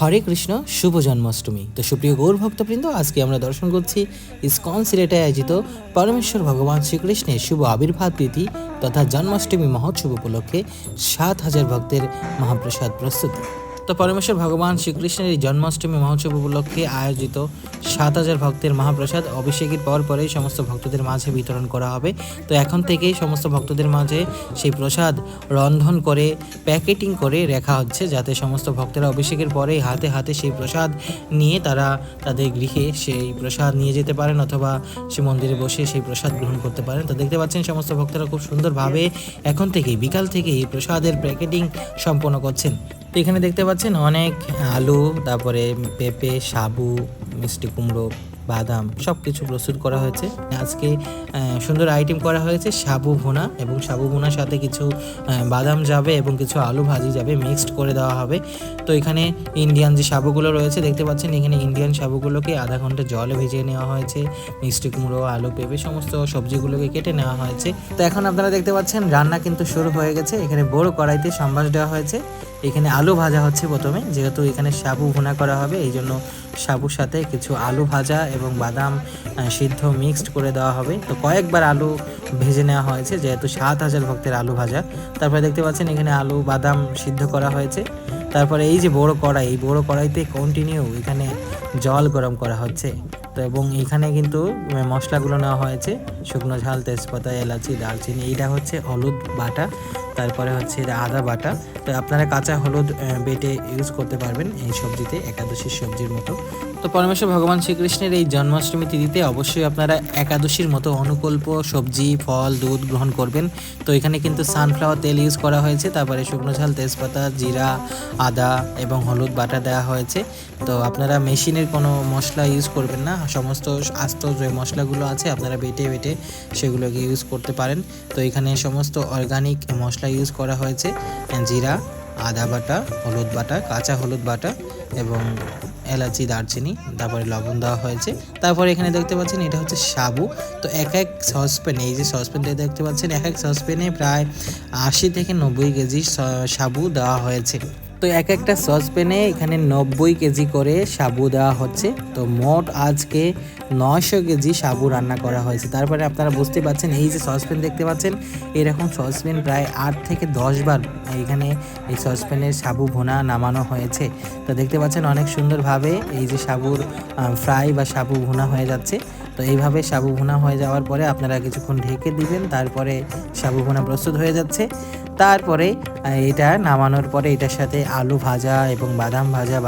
হরে কৃষ্ণ, শুভ জন্মাষ্টমী। তো সুপ্রিয় গৌর ভক্তবৃন্দ, আজকে আমরা দর্শন করছি ইসকন সিলেটে আয়োজিত পরমেশ্বর ভগবান শ্রীকৃষ্ণের শুভ আবির্ভাব তিথি তথা জন্মাষ্টমী মহোৎসব উপলক্ষে সাত হাজার ভক্তের মহাপ্রসাদ প্রস্তুতি। তো পরমেশ্বর ভগবান শ্রীকৃষ্ণের এই জন্মাষ্টমী মহোৎসব উপলক্ষে আয়োজিত সাত হাজার ভক্তের মহাপ্রসাদ অভিষেকের পর পরেই সমস্ত ভক্তদের মাঝে বিতরণ করা হবে। তো এখন থেকেই সমস্ত ভক্তদের মাঝে সেই প্রসাদ রন্ধন করে, প্যাকেটিং করে রাখা হচ্ছে, যাতে সমস্ত ভক্তেরা অভিষেকের পরেই হাতে হাতে সেই প্রসাদ নিয়ে তারা তাদের গৃহে সেই প্রসাদ নিয়ে যেতে পারেন অথবা সে মন্দিরে বসে সেই প্রসাদ গ্রহণ করতে পারেন। তো দেখতে পাচ্ছেন সমস্ত ভক্তরা খুব সুন্দরভাবে এখন থেকেই, বিকাল থেকেই এই প্রসাদের প্যাকেটিং সম্পন্ন করছেন। এখানে দেখতে পাচ্ছেন অনেক আলু, তারপরে পেঁপে, সাবু, মিষ্টি কুমড়ো, বাদাম সব কিছু প্রস্তুত করা হয়েছে। আজকে সুন্দর আইটেম করা হয়েছে সাবু ভুনা এবং সাবু ভুনার সাথে কিছু বাদাম যাবে এবং কিছু আলু ভাজি যাবে মিক্সড করে দেওয়া হবে। তো এখানে ইন্ডিয়ান যে সাবুগুলো রয়েছে, দেখতে পাচ্ছেন এখানে ইন্ডিয়ান সাবুগুলোকে আধা ঘণ্টা জলে ভিজিয়ে নেওয়া হয়েছে। মিষ্টি কুমড়ো, আলু, পেঁপে সমস্ত সবজিগুলোকে কেটে নেওয়া হয়েছে। তো এখন আপনারা দেখতে পাচ্ছেন রান্না কিন্তু শুরু হয়ে গেছে। এখানে বড় কড়াইতে সম্বাস দেওয়া হয়েছে। এখানে আলু ভাজা হচ্ছে প্রথমে, যেহেতু এখানে সাবু ভুনা করা হবে, এই জন্য সাবুর সাথে কিছু আলু ভাজা এবং বাদাম সিদ্ধ মিক্সড করে দেওয়া হবে। তো কয়েকবার আলু ভেজে নেওয়া হয়েছে, যেহেতু সাত হাজার ভক্তের আলু ভাজা। তারপরে দেখতে পাচ্ছেন এখানে আলু, বাদাম সিদ্ধ করা হয়েছে। তারপরে এই যে বড় কড়াই, এই বড় কড়াইতে কন্টিনিউ এখানে জল গরম করা হচ্ছে। তো এবং এখানে কিন্তু মশলাগুলো নেওয়া হয়েছে। শুকনো ঝাল, তেজপাতা, এলাচি, দারচিনি, এইটা হচ্ছে হলুদ বাটা, তারপরে হচ্ছে আদা বাটা। তো আপনারা কাঁচা হলুদ বেটে ইউজ করতে পারবেন এই সবজিতে একাদশীর সবজির মতো। তো পরমেশ্বর ভগবান শ্রীকৃষ্ণের এই জন্মাষ্টমী তিথিতে অবশ্যই আপনারা একাদশীর মতো অনুকল্প, সবজি, ফল, দুধ গ্রহণ করবেন। তো এখানে কিন্তু সানফ্লাওয়ার তেল ইউজ করা হয়েছে, তারপরে শুকনো ঝাল, তেজপাতা, জিরা, আদা এবং হলুদ বাটা দেওয়া হয়েছে। তো আপনারা মেশিনের কোনো মশলা ইউজ করবেন না, সমস্ত আস্ত যে মশলাগুলো আছে আপনারা বেটে বেটে সেগুলোকে ইউজ করতে পারেন। তো এখানে সমস্ত অর্গানিক মশলা ইউজ করা হয়েছে, জিরা আদা বাটা, হলুদ বাটা, কাঁচা হলুদ বাটা এবং এলাচি, দারচিনি, তারপরে লবণ দেওয়া হয়েছে। তারপরে এখানে দেখতে পাচ্ছেন এটা হচ্ছে সাবু। তো এক এক সসপ্যানে, এই যে সসপ্যানটা দেখতে পাচ্ছেন, এক এক সসপ্যানে প্রায় আশি থেকে নব্বই কেজি সাবু দেওয়া হয়েছে। তো এক একটা সসপ্যানে এখানে নব্বই কেজি করে সাবু দেওয়া হচ্ছে। তো মোট আজকে নয়শো কেজি সাবু রান্না করা হয়েছে। তারপরে আপনারা বুঝতে পারছেন, এই যে সসপ্যান দেখতে পাচ্ছেন, এরকম সসপ্যান প্রায় আট থেকে দশ বার এখানে এই সসপ্যানের সাবু ভুনা নামানো হয়েছে। তো দেখতে পাচ্ছেন অনেক সুন্দরভাবে এই যে সাবুর ফ্রাই বা সাবু ভুনা হয়ে যাচ্ছে। তো এইভাবে সাবু ভুনা হয়ে যাওয়ার পরে আপনারা কিছুক্ষণ ঢেকে দিবেন, তারপরে সাবু ভুনা প্রস্তুত হয়ে যাচ্ছে। তারপরে এটা নামানোর পরে এটার সাথে আলু ভাজা এবং বাদাম ভাজা